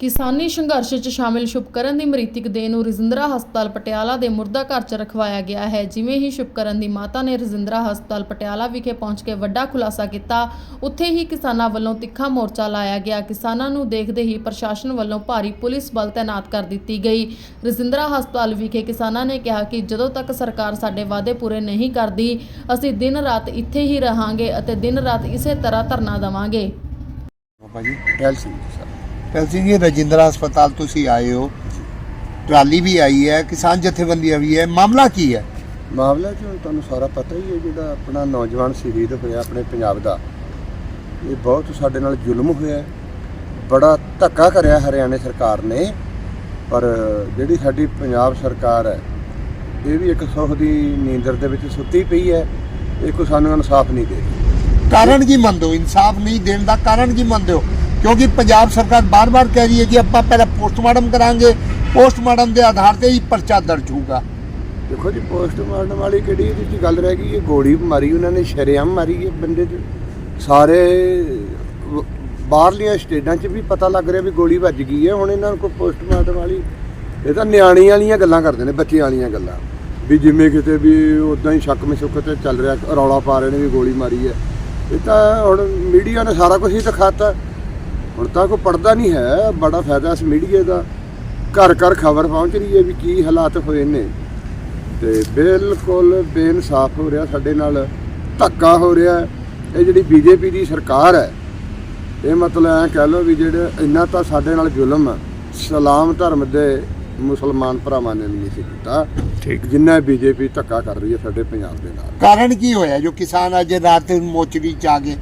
ਕਿਸਾਨੀ ਸੰਘਰਸ਼ 'ਚ ਸ਼ਾਮਿਲ ਸ਼ੁਭਕਰਨ ਦੀ ਮ੍ਰਿਤਕ ਦੇਹ ਨੂੰ ਰਜਿੰਦਰਾ ਹਸਪਤਾਲ ਪਟਿਆਲਾ ਦੇ ਮੁਰਦਾ ਘਰ 'ਚ ਰਖਵਾਇਆ ਗਿਆ ਹੈ। ਜਿਵੇਂ ਹੀ ਸ਼ੁਭਕਰਨ ਦੀ ਮਾਤਾ ਨੇ ਰਜਿੰਦਰਾ ਹਸਪਤਾਲ ਪਟਿਆਲਾ ਵਿਖੇ ਪਹੁੰਚ ਕੇ ਵੱਡਾ ਖੁਲਾਸਾ ਕੀਤਾ, ਉੱਥੇ ਹੀ ਕਿਸਾਨਾਂ ਵੱਲੋਂ ਤਿੱਖਾ ਮੋਰਚਾ ਲਾਇਆ ਗਿਆ। ਕਿਸਾਨਾਂ ਨੂੰ ਦੇਖਦੇ ਹੀ ਪ੍ਰਸ਼ਾਸਨ ਵੱਲੋਂ ਭਾਰੀ ਪੁਲਿਸ ਬਲ ਤਾਇਨਾਤ ਕਰ ਦਿੱਤੀ ਗਈ। ਰਜਿੰਦਰਾ ਹਸਪਤਾਲ ਵਿਖੇ ਕਿਸਾਨਾਂ ਨੇ ਕਿਹਾ ਕਿ ਜਦੋਂ ਤੱਕ ਸਰਕਾਰ ਸਾਡੇ ਵਾਅਦੇ ਪੂਰੇ ਨਹੀਂ ਕਰਦੀ, ਅਸੀਂ ਦਿਨ ਰਾਤ ਇੱਥੇ ਹੀ ਰਹਾਂਗੇ ਅਤੇ ਦਿਨ ਰਾਤ ਇਸੇ ਤਰ੍ਹਾਂ ਧਰਨਾ ਦੇਵਾਂਗੇ। ਬਾਬਾ ਜੀ ਟੈਲ ਸਿੰਘ ਜੀ ਸਰ ਪੈਲ ਸਿੰਘ ਜੀ ਰਜਿੰਦਰਾ ਹਸਪਤਾਲ ਤੁਸੀਂ ਆਏ ਹੋ। ਟਰਾਲੀ ਵੀ ਆਈ ਹੈ ਕਿਸਾਨ ਜਥੇਬੰਦੀਆਂ ਵੀ ਹੈ। ਮਾਮਲਾ ਕੀ ਹੈ? ਮਾਮਲਾ ਜੋ ਤੁਹਾਨੂੰ ਸਾਰਾ ਪਤਾ ਹੀ ਹੈ ਜਿਹੜਾ ਆਪਣਾ ਨੌਜਵਾਨ ਸ਼ਹੀਦ ਹੋਇਆ ਆਪਣੇ ਪੰਜਾਬ ਦਾ। ਇਹ ਬਹੁਤ ਸਾਡੇ ਨਾਲ ਜ਼ੁਲਮ ਹੋਇਆ ਹੈ। ਬੜਾ ਧੱਕਾ ਕਰਿਆ ਹਰਿਆਣੇ ਸਰਕਾਰ ਨੇ। ਪਰ ਜਿਹੜੀ ਸਾਡੀ ਪੰਜਾਬ ਸਰਕਾਰ ਹੈ ਇਹ ਵੀ ਇੱਕ ਸੁੱਖ ਦੀ ਨੀਂਦਰ ਦੇ ਵਿੱਚ ਸੁੱਤੀ ਪਈ ਹੈ। ਇਹ ਕੋਈ ਸਾਨੂੰ ਇਨਸਾਫ ਨਹੀਂ ਦੇ ਰਹੀ। ਕਾਰਨ ਕੀ ਮੰਨਦੇ ਹੋ? ਇਨਸਾਫ ਨਹੀਂ ਦੇਣ ਦਾ ਕਾਰਨ ਕੀ ਮੰਨਦੇ ਹੋ? ਕਿਉਂਕਿ ਪੰਜਾਬ ਸਰਕਾਰ ਬਾਰ-ਬਾਰ ਕਹਿ ਰਹੀ ਹੈ ਕਿ ਆਪਾਂ ਪਹਿਲਾਂ ਪੋਸਟਮਾਰਟਮ ਕਰਾਂਗੇ। ਪੋਸਟਮਾਰਟਮ ਦੇ ਆਧਾਰ ਤੇ ਹੀ ਪਰਚਾ ਦਰਜ ਹੋਊਗਾ। ਦੇਖੋ ਜੀ, ਪੋਸਟਮਾਰਟਮ ਵਾਲੀ ਕਿਹੜੀ ਇਹਦੇ ਚ ਗੱਲ ਰਹਿ ਗਈ ਇਹ ਗੋਲੀ ਮਾਰੀ, ਉਹਨਾਂ ਨੇ ਸ਼ਰੇਆਮ ਮਾਰੀ ਇਹ ਬੰਦੇ ਦੇ। ਸਾਰੇ ਬਾਹਰਲੀਆਂ ਸਟੇਟਾਂ 'ਚ ਵੀ ਪਤਾ ਲੱਗ ਰਿਹਾ ਵੀ ਗੋਲੀ ਵੱਜ ਗਈ ਹੈ। ਹੁਣ ਇਹਨਾਂ ਨੂੰ ਕੋਈ ਪੋਸਟਮਾਰਟਮ ਵਾਲੀ, ਇਹ ਤਾਂ ਨਿਆਣੀ ਵਾਲੀਆਂ ਗੱਲਾਂ ਕਰਦੇ ਨੇ, ਬੱਚਿਆਂ ਵਾਲੀਆਂ ਗੱਲਾਂ। ਵੀ ਜਿਵੇਂ ਕਿਤੇ ਵੀ ਉਦਾਂ ਹੀ ਸ਼ੱਕ ਮਸ਼ੁਕ ਤੇ ਚੱਲ ਰਿਹਾ, ਰੌਲਾ ਪਾ ਰਹੇ ਨੇ ਵੀ ਗੋਲੀ ਮਾਰੀ ਹੈ। ਇਹ ਤਾਂ ਹੁਣ ਮੀਡੀਆ ਨੇ ਸਾਰਾ ਕੁਝ ਹੀ ਦਿਖਾਤਾ। ਹੁਣ ਤਾਂ ਕੋਈ ਪੜਦਾ ਨਹੀਂ ਹੈ ਬੜਾ ਫਾਇਦਾ ਇਸ ਮੀਡੀਆ ਦਾ। ਘਰ ਘਰ ਖਬਰ ਪਹੁੰਚ ਰਹੀ ਹੈ ਵੀ ਕੀ ਹਾਲਾਤ ਹੋਏ ਨੇ। ਤੇ ਬਿਲਕੁਲ ਬੇਇਨਸਾਫ ਹੋ ਰਿਹਾ ਸਾਡੇ ਨਾਲ ਧੱਕਾ ਹੋ ਰਿਹਾ ਹੈ। ਇਹ ਜਿਹੜੀ ਬੀਜੇਪੀ ਦੀ ਸਰਕਾਰ ਹੈ ਇਹ ਮਤਲਬ ਐ ਕਹਿ ਲਓ ਵੀ ਜਿਹੜੇ ਇੰਨਾ ਤਾਂ ਸਾਡੇ ਨਾਲ ਜ਼ੁਲਮ ਹੈ। ਸਲਾਮ ਧਰਮ ਦੇ ਮੁਸਲਮਾਨ ਭਰਾਵਾਂ ਨੇ ਵੀ ਨਹੀਂ ਸੀ ਕੀਤਾ। ਠੀਕ। ਜਿੰਨਾ ਬੀਜੇਪੀ ਧੱਕਾ ਕਰ ਰਹੀ ਹੈ ਸਾਡੇ ਪੰਜਾਬ ਦੇ ਨਾਲ। ਕਾਰਨ ਕੀ ਹੋਇਆ ਜੋ ਕਿਸਾਨ ਅੱਜ ਰਾਤ ਮੋਚਰੀ ਚ ਆ ਕੇ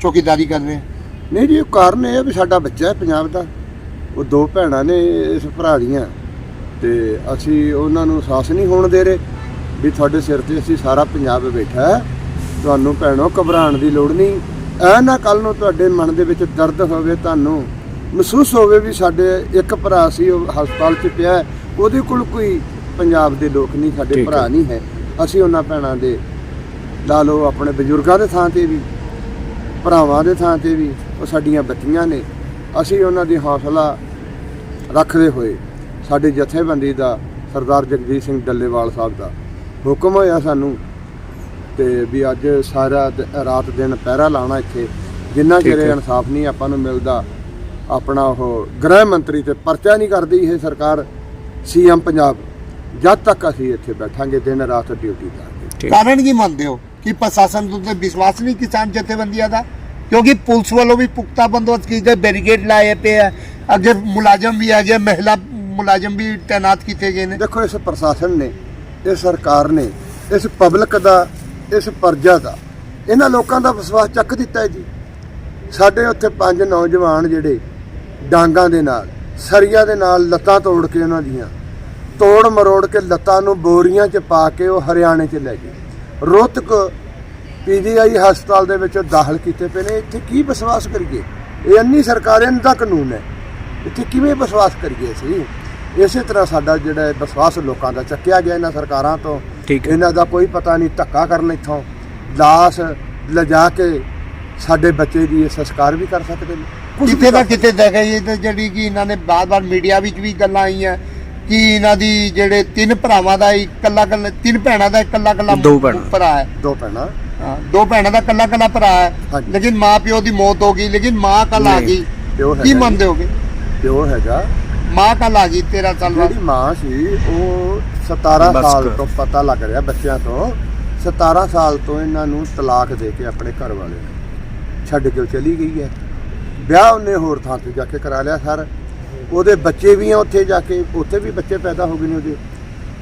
ਚੌਕੀਦਾਰੀ ਕਰ ਰਹੇ ਨਹੀਂ ਜੀ ਕਾਰਨ ਇਹ ਹੈ ਵੀ ਸਾਡਾ ਬੱਚਾ ਹੈ ਪੰਜਾਬ ਦਾ। ਉਹ ਦੋ ਭੈਣਾਂ ਨੇ ਇਸ ਭਰਾ ਦੀਆਂ। ਤੇ ਅਸੀਂ ਉਹਨਾਂ ਨੂੰ ਸਾਹਸ ਨਹੀਂ ਹੋਣ ਦੇ ਰਹੇ ਵੀ ਤੁਹਾਡੇ ਸਿਰ ਤੇ ਅਸੀਂ ਸਾਰਾ ਪੰਜਾਬ ਬੈਠਾ ਹੈ। ਤੁਹਾਨੂੰ ਭੈਣੋ ਘਬਰਾਉਣ ਦੀ ਲੋੜ ਨਹੀਂ। ਐ ਨਾ ਕੱਲ ਨੂੰ ਤੁਹਾਡੇ ਮਨ ਦੇ ਵਿੱਚ ਦਰਦ ਹੋਵੇ ਤੁਹਾਨੂੰ ਮਹਿਸੂਸ ਹੋਵੇ ਵੀ ਸਾਡੇ ਇੱਕ ਭਰਾ ਸੀ ਉਹ ਹਸਪਤਾਲ 'ਚ ਪਿਆ ਉਹਦੇ ਕੋਲ ਕੋਈ ਪੰਜਾਬ ਦੇ ਲੋਕ ਨਹੀਂ ਸਾਡੇ ਭਰਾ ਨਹੀਂ ਹੈ। ਅਸੀਂ ਉਹਨਾਂ ਭੈਣਾਂ ਦੇ ਲਾ ਲਓ ਆਪਣੇ ਬਜ਼ੁਰਗਾਂ ਦੇ ਥਾਂ ਤੇ ਵੀ ਭਰਾਵਾਂ ਦੇ ਥਾਂ ਤੇ ਵੀ ਉਹ ਸਾਡੀਆਂ ਬੱਚੀਆਂ ਨੇ। ਅਸੀਂ ਉਹਨਾਂ ਦੀ ਹੌਸਲਾ ਰੱਖਦੇ ਹੋਏ ਸਾਡੇ ਜਥੇਬੰਦੀ ਦਾ ਸਰਦਾਰ ਜਗਜੀਤ ਸਿੰਘ ਡੱਲੇਵਾਲ ਸਾਹਿਬ ਦਾ ਹੁਕਮ ਹੋਇਆ ਸਾਨੂੰ ਤੇ ਵੀ ਅੱਜ ਸਾਰਾ ਰਾਤ ਦਿਨ ਪਹਿਰਾ ਲਾਉਣਾ ਇੱਥੇ। ਜਿੰਨਾ ਚਿਰ ਇਨਸਾਫ ਨਹੀਂ ਆਪਾਂ ਨੂੰ ਮਿਲਦਾ ਆਪਣਾ ਉਹ ਗ੍ਰਹਿ ਮੰਤਰੀ ਤੇ ਪਰਚਾ ਨਹੀਂ ਕਰਦੀ ਇਹ ਸਰਕਾਰ ਸੀਐਮ ਪੰਜਾਬ। ਜਦ ਤੱਕ ਅਸੀਂ ਇੱਥੇ ਬੈਠਾਂਗੇ ਦਿਨ ਰਾਤ ਡਿਊਟੀ ਕਰਾਂਗੇ ਕਾਰਨ ਕੀ ਮੰਨਦੇ ਹੋ? ਕਿ ਪ੍ਰਸ਼ਾਸਨ ਉੱਤੇ ਵਿਸ਼ਵਾਸ ਨਹੀਂ ਕਿਸਾਨ ਜਥੇਬੰਦੀਆਂ ਦਾ? ਕਿਉਂਕਿ ਪੁਲਿਸ ਵੱਲੋਂ ਵੀ ਪੁਖਤਾ ਬੰਦੋਬਸਤ ਕੀਤੇ ਬੈਰੀਕੇਡ ਲਾਏ ਪਏ ਆ ਅੱਗੇ ਮੁਲਾਜ਼ਮ ਵੀ ਆ ਗਏ ਮਹਿਲਾ ਮੁਲਾਜ਼ਮ ਵੀ ਤਾਇਨਾਤ ਕੀਤੇ ਗਏ ਨੇ ਦੇਖੋ ਇਸ ਪ੍ਰਸ਼ਾਸਨ ਨੇ ਇਸ ਸਰਕਾਰ ਨੇ ਇਸ ਪਬਲਿਕ ਦਾ ਇਸ ਪਰਜਾ ਦਾ ਇਹਨਾਂ ਲੋਕਾਂ ਦਾ ਵਿਸ਼ਵਾਸ ਚੱਕ ਦਿੱਤਾ ਹੈ ਜੀ ਸਾਡੇ ਉੱਥੇ ਪੰਜ ਨੌਜਵਾਨ ਜਿਹੜੇ ਡਾਂਗਾਂ ਦੇ ਨਾਲ ਸਰੀਆ ਦੇ ਨਾਲ ਲੱਤਾਂ ਤੋੜ ਕੇ ਉਹਨਾਂ ਦੀਆਂ ਤੋੜ ਮਰੋੜ ਕੇ ਲੱਤਾਂ ਨੂੰ ਬੋਰੀਆਂ 'ਚ ਪਾ ਕੇ ਉਹ ਹਰਿਆਣੇ 'ਚ ਲੈ ਗਏ ਰੋਹਤਕ ਪੀਜੀਆਈ ਹਸਪਤਾਲ ਦੇ ਵਿੱਚ ਦਾਖਲ ਕੀਤੇ ਪਏ ਨੇ। ਇੱਥੇ ਕੀ ਵਿਸ਼ਵਾਸ ਕਰੀਏ? ਇਹ ਅੰਨੀ ਸਰਕਾਰਾਂ ਦਾ ਕਾਨੂੰਨ ਹੈ। ਇੱਥੇ ਕਿਵੇਂ ਵਿਸ਼ਵਾਸ ਕਰੀਏ ਅਸੀਂ? ਇਸੇ ਤਰ੍ਹਾਂ ਸਾਡਾ ਜਿਹੜਾ ਵਿਸ਼ਵਾਸ ਲੋਕਾਂ ਦਾ ਚੱਕਿਆ ਗਿਆ ਇਹਨਾਂ ਸਰਕਾਰਾਂ ਤੋਂ। ਇਹਨਾਂ ਦਾ ਕੋਈ ਪਤਾ ਨਹੀਂ ਧੱਕਾ ਕਰਨ ਇੱਥੋਂ। ਲਾਸ਼ ਲਿਜਾ ਕੇ ਸਾਡੇ ਬੱਚੇ ਦੀ ਇਹ ਸੰਸਕਾਰ ਵੀ ਕਰ ਸਕਦੇ ਨੇ। ਕਿਤੇ ਨਾ ਕਿਤੇ ਦੇਖਿਆ ਇਹ ਤੇ ਜਿਹੜੀ ਕਿ ਇਹਨਾਂ ਨੇ ਬਾਰ-ਬਾਰ ਮੀਡੀਆ ਵਿੱਚ ਵੀ ਗੱਲਾਂ ਆਈਆਂ ਕਿ ਇਹਨਾਂ ਦੀ ਜਿਹੜੇ ਤਿੰਨ ਭਰਾਵਾਂ ਦਾ ਇਕੱਲਾ ਕੱਲਾ ਤਿੰਨ ਭੈਣਾਂ ਦਾ ਇਕੱਲਾ ਕੱਲਾ ਦੋ ਭੈਣਾਂ। ਭਰਾ ਹੈ। ਦੋ ਭੈਣਾਂ। ਦੋ ਭੈਣਾਂ ਦਾ ਇਕੱਲਾ ਕੱਲਾ ਭਰਾ ਹੈ ਹਾਂਜੀ। ਲੇਕਿਨ ਮਾਂ ਪਿਓ ਦੀ ਮੌਤ ਹੋ ਗਈ ਲੇਕਿਨ ਮਾਂ ਕੱਲ ਆ ਨਹੀਂ, ਗਈ। ਪਿਓ ਕੀ ਹੈਗਾ ਮੰਨਦੇ ਹੋਗੇ? ਪਿਓ ਹੈਗਾ। ਮਾਂ ਕੱਲ ਆ ਗਈ 13 ਸਾਲ ਬਾਅਦ। ਜਿਹੜੀ ਮਾਂ ਸੀ ਉਹ 17 ਬਸ ਸਾਲ ਕਰ। ਤੋਂ ਪਤਾ ਲੱਗ ਰਿਹਾ ਬੱਚਿਆਂ ਤੋਂ 17 ਸਾਲ ਤੋਂ ਇਹਨਾਂ ਨੂੰ ਤਲਾਕ ਦੇ ਕੇ ਆਪਣੇ ਘਰ ਵਾਲੇ ਨੂੰ ਛੱਡ ਕੇ ਉਹ ਚਲੀ ਗਈ ਹੈ। ਵਿਆਹ ਉਹਨੇ ਹੋਰ ਥਾਂ ਤੇ ਜਾ ਕੇ ਕਰਾ ਲਿਆ ਸਰ। ਉਹਦੇ ਬੱਚੇ ਵੀ ਆ ਉੱਥੇ ਜਾ ਕੇ ਉੱਥੇ ਵੀ ਬੱਚੇ ਪੈਦਾ ਹੋ ਗਏ ਨੇ ਉਹਦੇ।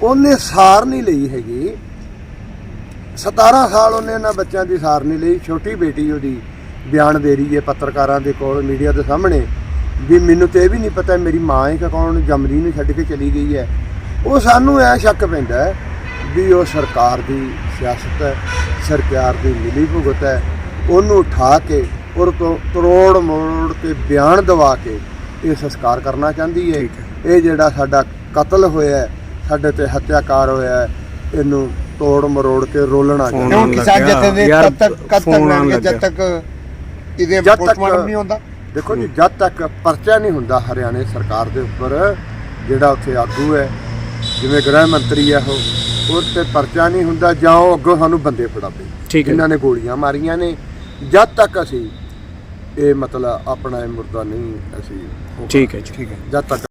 ਉਹਨੇ ਸਾਰ ਨਹੀਂ ਲਈ ਹੈਗੀ। 17 ਸਾਲ ਉਹਨੇ ਇਹਨਾਂ ਬੱਚਿਆਂ ਦੀ ਸਾਰ ਨਹੀਂ ਲਈ। ਛੋਟੀ ਬੇਟੀ ਉਹਦੀ ਬਿਆਨ ਦੇ ਰਹੀ ਹੈ ਪੱਤਰਕਾਰਾਂ ਦੇ ਕੋਲ ਮੀਡੀਆ ਦੇ ਸਾਹਮਣੇ ਵੀ ਮੈਨੂੰ ਤੇ ਇਹ ਵੀ ਨਹੀਂ ਪਤਾ ਮੇਰੀ ਮਾਂ ਹੈ ਕਿ ਕੌਣ ਜਮਰੀ ਨੂੰ ਛੱਡ ਕੇ ਚਲੀ ਗਈ ਹੈ। ਉਹ ਸਾਨੂੰ ਐ ਸ਼ੱਕ ਪੈਂਦਾ ਹੈ ਵੀ ਉਹ ਸਰਕਾਰ ਦੀ ਸਿਆਸਤ ਹੈ ਸਰਕਾਰ ਦੀ ਮਿਲੀ ਭੁਗਤ ਹੈ। ਉਹਨੂੰ ਉਠਾ ਕੇ ਔਰ ਤੋਂ ਤਰੋੜ ਮੋੜ ਕੇ ਬਿਆਨ ਦਵਾ ਕੇ ਇਹ ਸੰਸਕਾਰ ਕਰਨਾ ਚਾਹੁੰਦੀ ਹੈ। ਇਹ ਜਿਹੜਾ ਸਾਡਾ ਕਤਲ ਹੋਇਆ ਹੈ, ਸਾਡੇ ਤੇ ਹੱਤਿਆਕਾਰ ਹੋਇਆ ਇਹਨੂੰ ਤੋੜ ਮਰੋੜ ਕੇ ਰੋਲਣ ਆ ਗਿਆ। ਕਿਉਂ ਕਿਸਾਨ ਜਥੇ ਦੇ ਤਦ ਤੱਕ ਕਦ ਤੱਕ ਰਹਿਣਗੇ? ਜਦ ਤੱਕ ਇਹਦੇ ਪੋਸਟਮਾਰਟਮ ਨਹੀਂ ਹੁੰਦਾ। ਦੇਖੋ ਜੀ ਜਦ ਤੱਕ ਪਰਚਾ ਨਹੀਂ ਹੁੰਦਾ ਹਰਿਆਣੇ ਸਰਕਾਰ ਦੇ ਉੱਪਰ ਜਿਹੜਾ ਉੱਥੇ ਆਗੂ ਹੈ ਜਿਵੇਂ ਗ੍ਰਹਿ ਮੰਤਰੀ ਹੈ ਉਹ ਉਹ ਤੇ ਪਰਚਾ ਨਹੀਂ ਹੁੰਦਾ ਜਾਂ ਉਹ ਅੱਗੋਂ ਸਾਨੂੰ ਬੰਦੇ ਫੜਾਵੇ ਜਿਨ੍ਹਾਂ ਨੇ ਗੋਲੀਆਂ ਮਾਰੀਆਂ ਨੇ। ਜਦ ਤੱਕ ਅਸੀਂ ਇਹ ਮਤਲਬ ਆਪਣਾ ਇਹ ਮੁਰਦਾ ਨਹੀਂ ਅਸੀਂ ਠੀਕ ਹੈ ਜੀ। ਠੀਕ ਹੈ ਜਦ ਤੱਕ